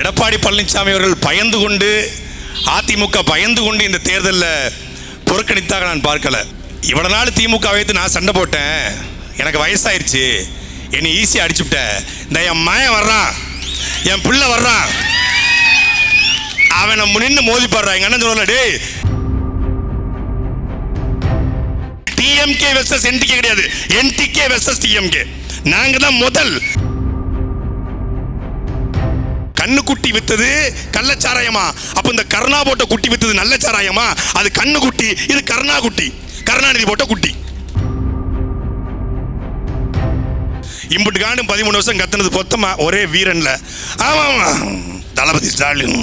எடப்பாடி பழனிசாமி அவர்கள் பயந்து கொண்டு அதிமுக பயந்து கொண்டு இந்த தேர்தலில் புறக்கணித்தாக நான் பார்க்கல. இவ்வளோ நாள் திமுக வைத்து நான் சண்டை போட்டேன். எனக்கு வயசாயிருச்சு. என்னை ஈஸியாக அடிச்சுவிட்ட இந்த என் மயன் வர்றான். என் பிள்ளை வர்றான். அவனை நின்று மோதி பாடுறான் எங்க அண்ணன் சொல்லல டேய். டிஎம்கே வெர்சஸ் என்டிகே கிடையாது. என்டிகே வெர்சஸ் டிஎம்கே நாங்கள் தான் முதல். கண்ணு குட்டி வித்தது கள்ளச்சாராயமா அப்போ இந்த கருணா போட்ட குட்டி வித்தது நல்ல சாராயமா? அது கண்ணு குட்டி இது கருணா குட்டி. கருணாநிதி போட்ட குட்டி. இம்புட்டு காண்டு பதிமூணு வருஷம் கத்துனது பொத்தமா ஒரே வீரன்ல. ஆமா ஆமா தளபதி ஸ்டாலின்.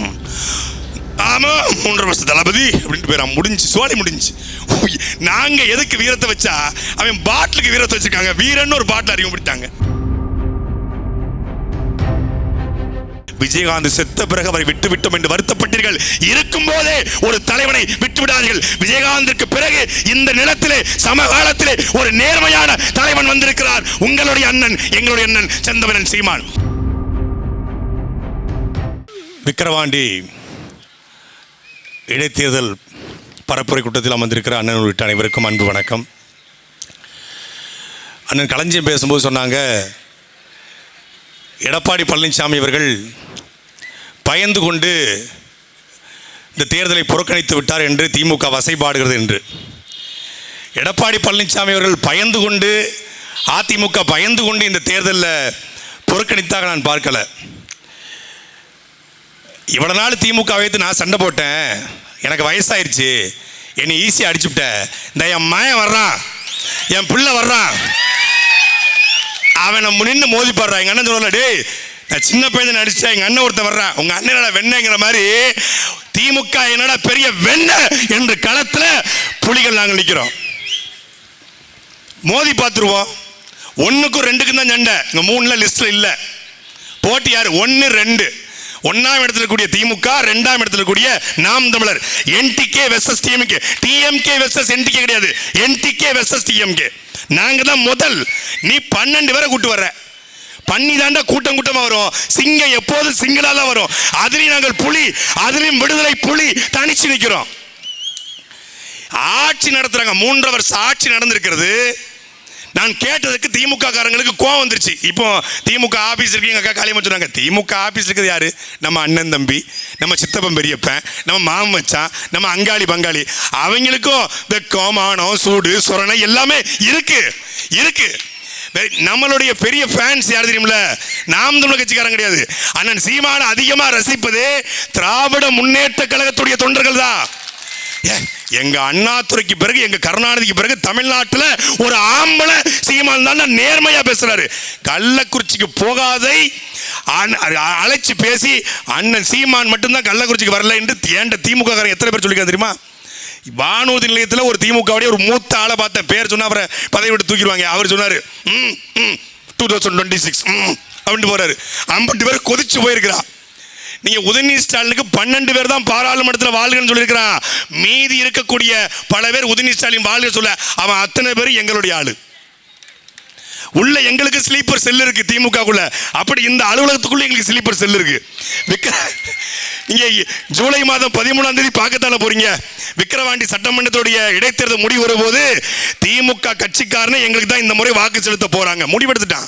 ஆமா மூன்றரை வருஷம் தளபதி அப்படின்ட்டு போயிடும் முடிஞ்சு சோழி முடிஞ்சு. நாங்கள் எதுக்கு வீரத்தை வச்சா அவன் பாட்டிலுக்கு வீரத்தை வச்சிருக்காங்க. வீரன்னு ஒரு பாட்டில் அறிமுகப்படுத்தாங்க விஜயகாந்த் செத்த பிறகு அவரை விட்டு விட்டோம் என்று வருத்தப்பட்டீர்கள். இருக்கும் போதே ஒரு தலைவனை விட்டுவிடாதீர்கள். விஜயகாந்திற்கு பிறகு இந்த நிலத்திலே சமகாலத்திலே ஒரு நேர்மையான தலைவன் வந்திருக்கிறார். உங்களுடைய அண்ணன் எங்களுடைய அண்ணன் செந்தவனன் சீமான். விக்கிரவாண்டி இடைத்தேர்தல் பரப்புரை கூட்டத்தில் அமர்ந்திருக்கிற அண்ணன் உள்ளிட்ட அனைவருக்கும் அன்பு வணக்கம். அண்ணன் களஞ்சியம் பேசும்போது சொன்னாங்க எடப்பாடி பழனிசாமி அவர்கள் பயந்து கொண்டு இந்த தேர்தலை புறக்கணித்து விட்டார் என்று திமுக வசைபாடுகிறது என்று. எடப்பாடி பழனிசாமி அவர்கள் பயந்து கொண்டு அதிமுக பயந்து கொண்டு இந்த தேர்தலில் புறக்கணித்தாக நான் பார்க்கல. இவ்வளோ நாள் திமுக வைத்து நான் சண்டை போட்டேன். எனக்கு வயசாயிருச்சு. என்னை ஈஸியாக அடிச்சுவிட்ட இந்த என் மயன் வர்றான். என் பிள்ளை வர்றான். அவனை நின்று மோதி பாடுறான் எங்க அண்ணன் சொல்லல டேய் நான் சின்ன பையன் நடிச்சா எங்க அண்ணன் ஒருத்தர் வர்றான். உங்க அண்ணனோட வெண்ணங்கிற மாதிரி திமுக என்னடா பெரிய வெண்ண என்று களத்துல புலிகள் நாங்கள் நிற்கிறோம் மோதி பார்த்துருவோம். ஒன்றுக்கும் ரெண்டுக்கும் தான் சண்டை. இந்த மூணுல லிஸ்ட்ல இல்லை. போட்டி யார்? ஒன்று ரெண்டு. ஒன்னாம் இடத்துல கூடிய திமுக ரெண்டாம் இடத்துல கூடிய Naam Tamilar. NTK versus DMK DMK versus NTK கிடையாது. என்டிகே வெர்சஸ் டிஎம்கே நாங்கள் தான் முதல். நீ பன்னெண்டு பேரை கூட்டு வர்ற. பண்ணி தாண்டா கூட்டம் கூட்டமா வரும். சிங்கம் எப்போதும் சிங்களால வரும். அதுலயும் நாங்கள் புலி அதுலயும் விடுதலை புலி தனிச்சு நிற்கிறோம் ஆட்சி நடத்துறாங்க. மூன்று வருஷம் ஆட்சி நடந்திருக்கிறது. நான் கேட்டதுக்கு திமுக காரங்களுக்கு கோவம் வந்துருச்சு. இப்போ திமுக ஆபீஸ் இருக்கீங்க அக்கா காளியம்மா சொன்னாங்க திமுக ஆபீஸ் இருக்குது யாரு? நம்ம அண்ணன் தம்பி நம்ம சித்தப்பன் பெரியப்பன் நம்ம மாமன் மச்சான் நம்ம அங்காளி பங்காளி. அவங்களுக்கும் வெக்கம் மானம் சூடு சுரணை எல்லாமே இருக்கு. இருக்கு. நம்மளுடைய பெரிய ஃபேன்ஸ் யார் தெரியுமில்ல? நாம் தமிழ் கட்சிக்காரன் கிடையாது. அண்ணன் சீமான அதிகமாக ரசிப்பது திராவிட முன்னேற்ற கழகத்துடைய தொண்டர்கள் தான். எங்க அண்ணாத்துறைக்கு பிறகு எங்க கருணாநிதிக்கு பிறகு தமிழ்நாட்டில் ஒரு ஆம்பளை சீமான் தான் நேர்மையா பேசுறாரு. கள்ளக்குறிச்சிக்கு போகாதை அண்ண- அழைச்சு பேசி அண்ணன் சீமான் மட்டும்தான் கள்ளக்குறிச்சிக்கு வரல என்று ஏண்ட திமுக எத்தனை பேர் சொல்லிக்க தெரியுமா? வானூதி நிலையத்தில் ஒரு திமுகவுடைய ஒரு மூத்த ஆளை பார்த்தேன். பேர் சொன்னா அவரை பதவி விட்டு தூக்கிடுவாங்க. அவர் சொன்னார் ம் ம் டூ தௌசண்ட் டுவெண்ட்டி சிக்ஸ் ம் அப்படின்ட்டு போகிறாரு ஐம்பது பேர் கொதிச்சு போயிருக்கிறா நீங்கள் உதயநிதி ஸ்டாலினுக்கு பன்னெண்டு பேர் தான் பாராளுமன்றத்தில் வாழ்கன்னு சொல்லியிருக்கிறான். மீதி இருக்கக்கூடிய பல பேர் உதயநிதி ஸ்டாலின் வாழ்க சொல்ல அவன் அத்தனை பேர் எங்களுடைய ஆள். உள்ள எங்களுக்கு ஸ்லீப்பர் செல் இருக்கு திமுகக்குள்ள. அப்படி இந்த அலுவலகத்துக்குள்ள எங்களுக்கு ஸ்லீப்பர் செல் இருக்கு. விக்ர நீங்க ஜூலை மாதம் பதிமூணாம் தேதி பார்க்கத்தால போறீங்க. விக்கிரவாண்டி சட்டமன்றத்துடைய இடைத்தேர்தல் முடிவு வரும்போது திமுக கட்சிக்காரனே எங்களுக்கு தான் இந்த முறை வாக்கு செலுத்த போறாங்க. முடிவெடுத்துட்டான்.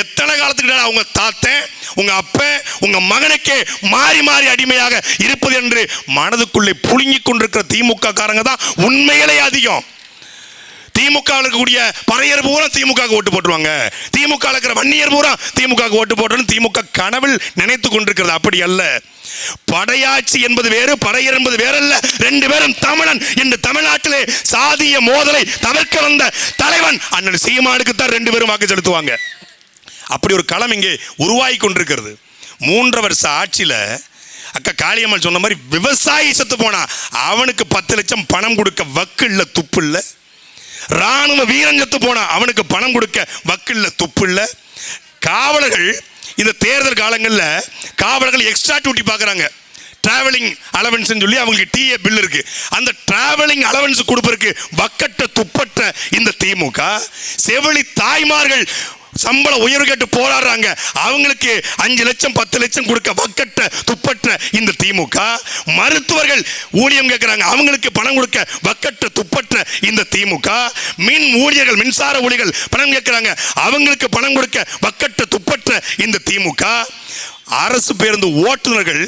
எத்தனை காலத்துக்கு அவங்க தாத்தன் உங்க அப்ப உங்க மகனுக்கே மாறி மாறி அடிமையாக இருப்பது என்று மனதுக்குள்ளே புழுங்கிக் கொண்டிருக்கிற திமுக காரங்க தான் உண்மையிலே அதிகம். திமுக இருக்கக்கூடிய பறையர் பூரா திமுக ஓட்டு போட்டுருவாங்க. திமுக இருக்கிற வன்னியர் பூரா திமுக ஓட்டு போட்டணும் திமுக கனவில் நினைத்து கொண்டிருக்கிறது. அப்படி அல்ல. படையாட்சி என்பது வேறு பறையர் என்பது வேறல்ல. ரெண்டு பேரும் தமிழன் என்று தமிழ்நாட்டிலே சாதிய மோதலை தவிர்க்க வந்த தலைவன் அண்ணன் சீமானுக்கு தான் ரெண்டு பேரும் வாக்கு செலுத்துவாங்க. அப்படி ஒரு களம் இங்கே உருவாகி கொண்டிருக்கிறது. மூன்று வருஷ ஆட்சியில அக்கா காளியம்மாள் சொன்ன மாதிரி விவசாயி செத்து போனா அவனுக்கு பத்து லட்சம் பணம் கொடுக்க வக்கு இல்லை துப்பு இல்லை. ராணுவ வீரன் செத்து போனா அவனுக்கு பணம் கொடுக்க வக்கில்ல துப்புல்ல. காவலர்கள் இந்த தேர்தல் காலங்களில் காவலர்கள் எக்ஸ்ட்ரா டியூட்டி பார்க்குறாங்க டிராவலிங் அலவன்ஸ் சொல்லி அவங்களுக்கு டிஏ பில் இருக்கு. அந்த டிராவலிங் அலவன்ஸ் கொடுப்பதற்கு வக்கட்ட துப்பற்ற இந்த திமுக செவிலி தாய்மார்கள் சம்பள உயர்வு கேட்டு போராடுறாங்க. அவங்களுக்கு அஞ்சு லட்சம் பத்து லட்சம் கொடுக்க வக்கற்ற துப்பற்ற இந்த திமுக. மருத்துவர்கள் ஊதியம் கேட்கிறாங்க அவங்களுக்கு பணம் கொடுக்க வக்கற்ற துப்பற்ற இந்த திமுக. மின் ஊழியர்கள் மின்சார ஊழியர்கள் பணம் கேட்கிறாங்க அவங்களுக்கு பணம் கொடுக்க வக்கற்ற துப்பற்ற இந்த திமுக. அரசு பேருந்து ஓட்டுநர்கள்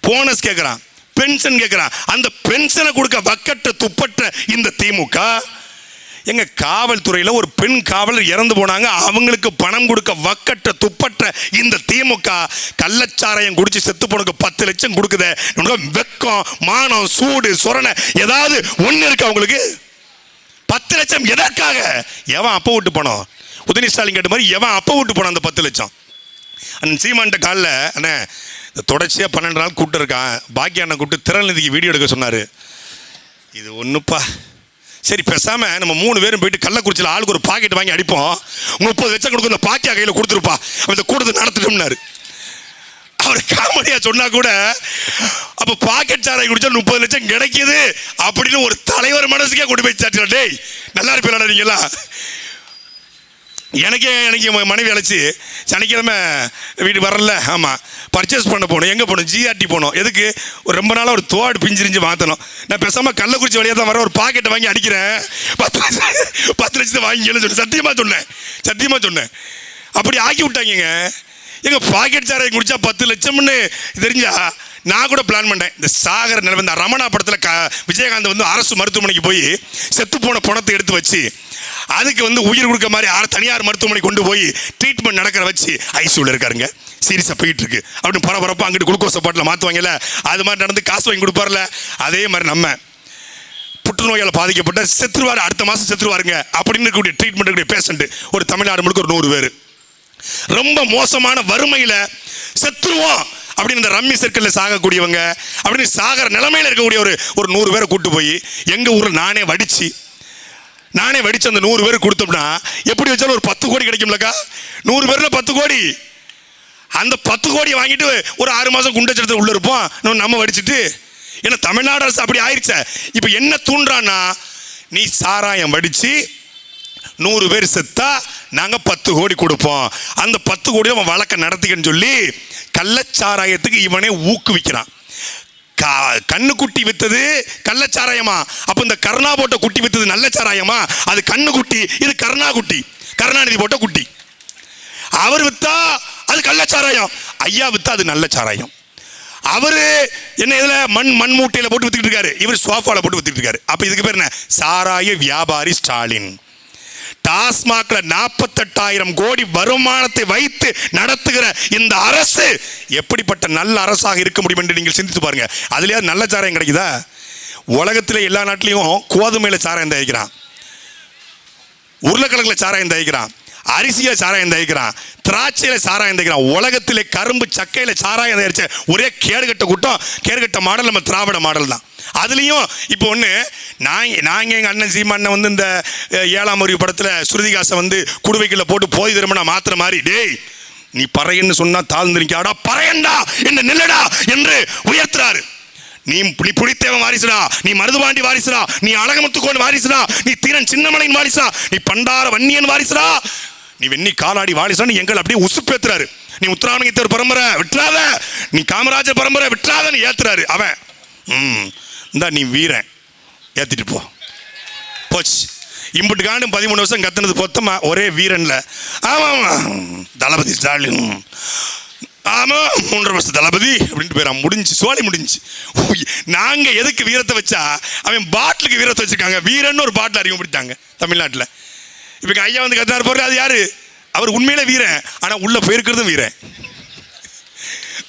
போனஸ் கேட்குறான் பென்ஷன் கேட்குறான் அந்த பென்ஷனை கொடுக்க வக்கற்ற துப்பற்ற இந்த திமுக. எங்க காவல்துறையில் ஒரு பெண் காவலர் இறந்து போனாங்க. அவங்களுக்கு பணம் கொடுக்க வக்கற்ற துப்பற்ற இந்த திமுக கள்ளச்சாராயம் குடிச்சு செத்து போனக்கு பத்து லட்சம் கொடுக்குதே. வெக்கம் மானம் சூடு சொரணை ஏதாவது ஒன்று இருக்கு அவங்களுக்கு பத்து லட்சம் எதற்காக? எவன் அப்போ விட்டு போனோம் உதயநிதி ஸ்டாலின் கேட்ட மாதிரி எவன் அப்போ விட்டு போனான் அந்த பத்து லட்சம்? அண்ணன் சீமான்ட்ட காலில் அண்ணே இந்த தொடர்ச்சியாக பன்னெண்டு நாள் கூப்பிட்டு இருக்கான். பாக்கிய அண்ணன் கூப்பிட்டு திறநிதிக்கு வீடியோ எடுக்க சொன்னார். இது ஒன்றுப்பா சரி பேசாம நம்ம மூணு பேரும் போயிட்டு கள்ளக்குறிச்சியில் ஆளுக்கு ஒரு பாக்கெட் வாங்கி அடிப்போம். முப்பது லட்சம் கொடுக்கும் இந்த பாக்கியா கையில் கொடுத்துருப்பா. அந்த இந்த கூட்டத்தை நடத்திட்டோம்னாரு அவர் காமெடியாக சொன்னால் கூட அப்போ பாக்கெட் சாராய் குடிச்சா முப்பது லட்சம் கிடைக்கிது அப்படின்னு ஒரு தலைவர் மனசுக்கே கொண்டு போய் சாட்டினா டேய் நல்லா இருப்பீங்களா நீங்களா எனக்கே எனக்கு மனைவி அழைச்சி சனிக்கிழமை வீடு வரல. ஆமாம் பர்ச்சேஸ் பண்ண போகணும். எங்கே போகணும்? ஜிஆர்டி போகணும். எதுக்கு? ஒரு ரொம்ப நாளாக ஒரு தோடு பிஞ்சிரிஞ்சு மாற்றணும் நான் பேசாமல் கள்ளக்குறிச்சி வழியாக தான் வர ஒரு பாக்கெட்டை வாங்கி அடிக்கிறேன். பத்து லட்சம் பத்து லட்சத்தை வாங்கிக்கலன்னு சொல்லி சத்தியமாக சொன்னேன். சத்தியமாக சொன்னேன். அப்படி ஆக்கி விட்டாங்கங்க. எங்கள் பாக்கெட் சாரை குடிச்சா பத்து லட்சம்னு தெரிஞ்சா நான் கூட பிளான் பண்ணேன். இந்த சாகர நிலவு இந்த ரமணா படத்தில் க விஜயகாந்த் வந்து அரசு மருத்துவமனைக்கு போய் செத்து போன பணத்தை எடுத்து வச்சு அதுக்கு வந்து உயிர் கொடுக்க மாதிரி தனியார் மருத்துவமனை கொண்டு போய் ட்ரீட்மெண்ட் நடக்கிற வச்சு ஐசியூவில் இருக்காருங்க. சீரியஸாக போயிட்டு இருக்கு அப்படின்னு பரபரப்பாக அங்கிட்டு குளுக்கோஸ் பாட்டில் மாற்றுவாங்கல்ல அது மாதிரி நடந்து காசு வாங்கி கொடுப்பார்ல. அதே மாதிரி நம்ம புற்றுநோயால் பாதிக்கப்பட்ட செத்துருவார் அடுத்த மாதம் செத்துருவாருங்க அப்படின்னு இருக்கக்கூடிய ட்ரீட்மெண்ட் இருக்கக்கூடிய பேஷண்ட் ஒரு தமிழ்நாடு முழுக்க ஒரு நூறு பேர். ரொம்ப மோசமான வறுமையில் செத்துருவோம். அப்படின்னு இந்த ரம்மி சர்க்கிளில் சாகக்கூடியவங்க அப்படின்னு சாகிற நிலைமையில் இருக்கக்கூடிய ஒரு ஒரு நூறு பேரை கூட்டு போய் எங்கள் ஊரில் நானே வடிச்சு நானே வடித்து அந்த நூறு பேர் கொடுத்தோம்னா எப்படி வச்சாலும் ஒரு பத்து கோடி கிடைக்கும்லக்கா? நூறு பேரில் பத்து கோடி. அந்த பத்து கோடி வாங்கிட்டு ஒரு ஆறு மாதம் குண்டச்சடத்தில் உள்ள இருப்போம். நம்ம- நம்ம வடிச்சிட்டு ஏன்னா தமிழ்நாடு அரசு அப்படி ஆயிடுச்சே இப்போ என்ன தூண்டுறான்னா நீ சாராயம் வடித்து நூறு பேர் செத்தா நாங்கள் பத்து கோடி கொடுப்போம். அந்த பத்து கோடி அவன் வழக்கை நடத்திக்கன்னு சொல்லி கள்ளச்சாராயத்துக்கு இவனே ஊக்குவிக்கிறான். கா- கண்ணுக்குட்டி வித்தது கள்ளச்சாராயமா? அப்போ இந்த கருணா போட்ட குட்டி வித்தது நல்ல சாராயமா? அது கண்ணு குட்டி இது கருணா குட்டி. கருணாநிதி போட்ட குட்டி. அவர் வித்தா அது கள்ளச்சாராயம் ஐயா வித்தா அது நல்ல சாராயம். அவர் என்ன இதில் மண் மண் மூட்டையில் போட்டு வித்துக்கிட்டு இருக்காரு. இவர் சோஃபாவில் போட்டு வித்துக்கிட்டு இருக்காரு. அப்போ இதுக்கு பேர் என்ன? சாராய வியாபாரி ஸ்டாலின். டாஸ்மாக்ல நாற்பத்தெட்டாயிரம் கோடி வருமானத்தை வைத்து நடத்துகிற இந்த அரசு எப்படிப்பட்ட நல்ல அரசாக இருக்க முடியும் என்று நீங்கள் சிந்தித்து பாருங்க. அதுலயாவது நல்ல சாராயம் கிடைக்குதா? உலகத்தில் எல்லா நாட்டிலையும் கோதுமையில சாராயம் தயாரிக்கிறான். உருளைக்கிழங்குல சாராயம் தயாரிக்கிறான். அரிசியில சாராயம் தயாரிக்கிறான் திராட்சையில சாராயம் தயாரிக்கிறான் உலகத்திலே கரும்பு சக்கையில சாராயம் தயாரிச்ச ஒரே கேடுகட்ட கூட்டம் கேடுகட்ட மாடல் நம்ம திராவிட மாடல் தான். அதுலேயும் இப்போ ஒன்று நான் நாங்கள் எங்கள் அண்ணன் சீமாண்ணன் வந்து இந்த ஏழாம் அறிவு படத்தில் ஸ்ருதிகாசை வந்து குடுவைக்குள்ள போட்டு போய் திரும்ப மாத்திர மாதிரி டேய் நீ பறையன்னு சொன்னா தாழ்ந்து நிற்காடா பறையண்டா என்ன நில்லடா என்று உயர்த்துறாரு. நீ நீ புலித்தேவன் வாரிசுடா நீ மருதுபாண்டி வாரிசுடா நீ அழகமுத்துக்கோன் வாரிசுடா நீ தீரன் சின்னமலையின் வாரிசுடா நீ பண்டார வன்னியன் வாரிசுடா நீ வெண்ணி காலாடி வாரிசுடா நீ எங்களை அப்படியே உசுப்பேத்துறாரு நீ உத்தராமணித்தர் பரம்பரை விட்டுறாத. நீ காமராஜர் பரம்பரை விட்டுறாதன்னு ஏத்துறாரு அவன். ம் இந்தா நீ வீரன். ஏத்திட்டு போ. போச்சு. இம்புட்டு காண்டு பதிமூணு வருஷம் கத்துனது பொத்தமா ஒரே வீரன்ல. ஆமா ஆமா தளபதி ஸ்டாலின். ஆமாம் மூன்றரை வருஷம் தளபதி அப்படின்ட்டு போயிடான் முடிஞ்சு சோழி முடிஞ்சு. நாங்கள் எதுக்கு வீரத்தை வச்சா அவன் பாட்டிலுக்கு வீரத்தை வச்சுருக்காங்க. வீரன்னு ஒரு பாட்டில் அறிமுகப்படுத்தாங்க தமிழ்நாட்டில். இப்போ ஐயா வந்து கத்துனார் போறது அது யாரு? அவர் உண்மையில வீரன். ஆனா உள்ள போயிருக்கிறதும் வீரன்.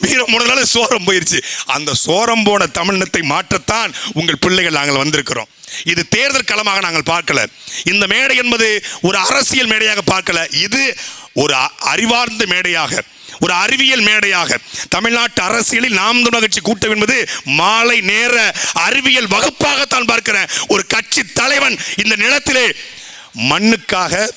வீரம் போனதுனால சோரம் போயிருச்சு. அந்த சோரம் போன தமிழினத்தை மாற்றத்தான் உங்கள் பிள்ளைகள் நாங்கள் வந்திருக்கிறோம். இது தேர்தல் களமாக நாங்கள் பார்க்கல. இந்த மேடை என்பது ஒரு அரசியல் மேடையாக பார்க்கல. இது ஒரு அறிவார்ந்த மேடையாக ஒரு அறிவியல் மேடையாக. தமிழ்நாட்டு அரசியலில் நாம் தமிழர் கட்சி கூட்டம் என்பது மாலை நேர அறிவியல் வகுப்பாகத்தான் பார்க்கிறேன். ஒரு கட்சி தலைவன் இந்த நிலத்திலே மண்ணுக்காக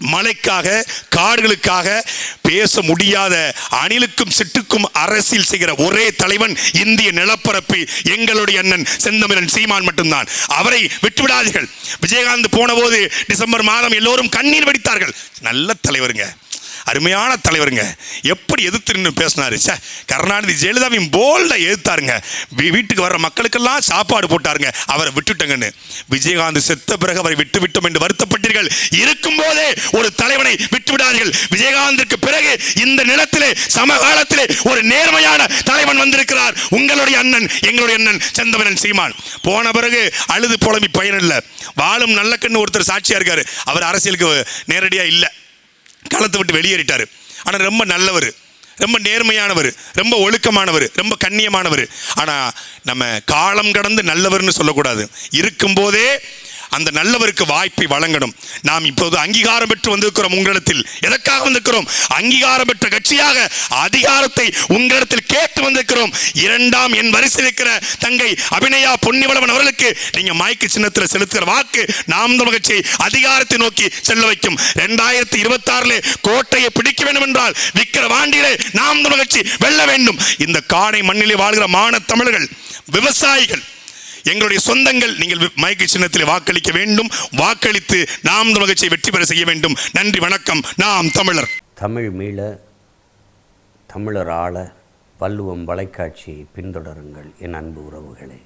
மலைக்காக காடுகளுக்காக பேச முடியாத அணிலுக்கும் சிட்டுக்கும் அரசியல் செய்கிற ஒரே தலைவன் இந்திய நிலப்பரப்பு எங்களுடைய அண்ணன் செந்தமிழன் சீமான் மட்டும்தான். அவரை விட்டுவிடாதீர்கள். விஜயகாந்த் போன போது டிசம்பர் மாதம் எல்லோரும் கண்ணீர் வடித்தார்கள். நல்ல தலைவருங்க. அருமையான தலைவருங்க. எப்படி எதிர்த்து நின்று பேசினாரு. சே கருணாநிதி ஜெயலலிதாவையும் போல்டாக எதிர்த்தாருங்க. வீ- வீட்டுக்கு வர்ற மக்களுக்கெல்லாம் சாப்பாடு போட்டாருங்க. அவரை விட்டுட்டங்கன்னு. விஜயகாந்த் செத்த பிறகு அவரை விட்டு விட்டோம் என்று வருத்தப்பட்டீர்கள். இருக்கும் போதே ஒரு தலைவனை விட்டு விடாதீர்கள். விஜயகாந்திற்கு பிறகு இந்த நிலத்திலே சமகாலத்திலே ஒரு நேர்மையான தலைவன் வந்திருக்கிறார். உங்களுடைய அண்ணன் எங்களுடைய அண்ணன் செந்தமிழன் சீமான். போன பிறகு அழுது புலம்பி பயனில்லை. வாழும் நல்ல கண்ணு ஒருத்தர் சாட்சியாக இருக்காரு. அவர் அரசியலுக்கு நேரடியாக இல்லை. களத்தை விட்டு வெளியேறிட்டார். ஆனால் ரொம்ப நல்லவர் ரொம்ப நேர்மையானவர் ரொம்ப ஒழுக்கமானவர் ரொம்ப கண்ணியமானவர். ஆனால் நம்ம காலம் கடந்து நல்லவர்னு சொல்லக்கூடாது. இருக்கும்போதே அந்த நல்லவருக்கு வாய்ப்பை வழங்கணும். நாம் இப்போது அங்கீகாரம் பெற்று வந்திருக்கிறோம் உங்களிடத்தில். எதற்காக வந்திருக்கிறோம்? அங்கீகாரம் பெற்ற கட்சியாக அதிகாரத்தை உங்களிடத்தில் கேட்டு வந்திருக்கிறோம். இரண்டாம் என் வரிசை இருக்கிற தங்கை அபிநயா பொன்னிவளவன் அவர்களுக்கு நீங்க மயக்க சின்னத்தில் செலுத்துகிற வாக்கு நாம் தமிழ் கட்சியை அதிகாரத்தை நோக்கி செல்ல வைக்கும். இரண்டாயிரத்தி இருபத்தி ஆறுல கோட்டையை பிடிக்க வேண்டும் என்றால் விக்கிற வாண்டியிலே நாம் தமிழ் கட்சி வெல்ல வேண்டும். இந்த காணை மண்ணிலே வாழ்கிற மான தமிழர்கள் விவசாயிகள் எங்களுடைய சொந்தங்கள் நீங்கள் மயக்க மைக்கு சின்னத்தில் வாக்களிக்க வேண்டும். வாக்களித்து நாம் தமிழ் வெற்றி பெற செய்ய வேண்டும். நன்றி வணக்கம். நாம் தமிழர். தமிழ் மீள தமிழர் ஆள வள்ளுவம் வலைக்காட்சியை பின்தொடருங்கள் என் அன்பு உறவுகளே.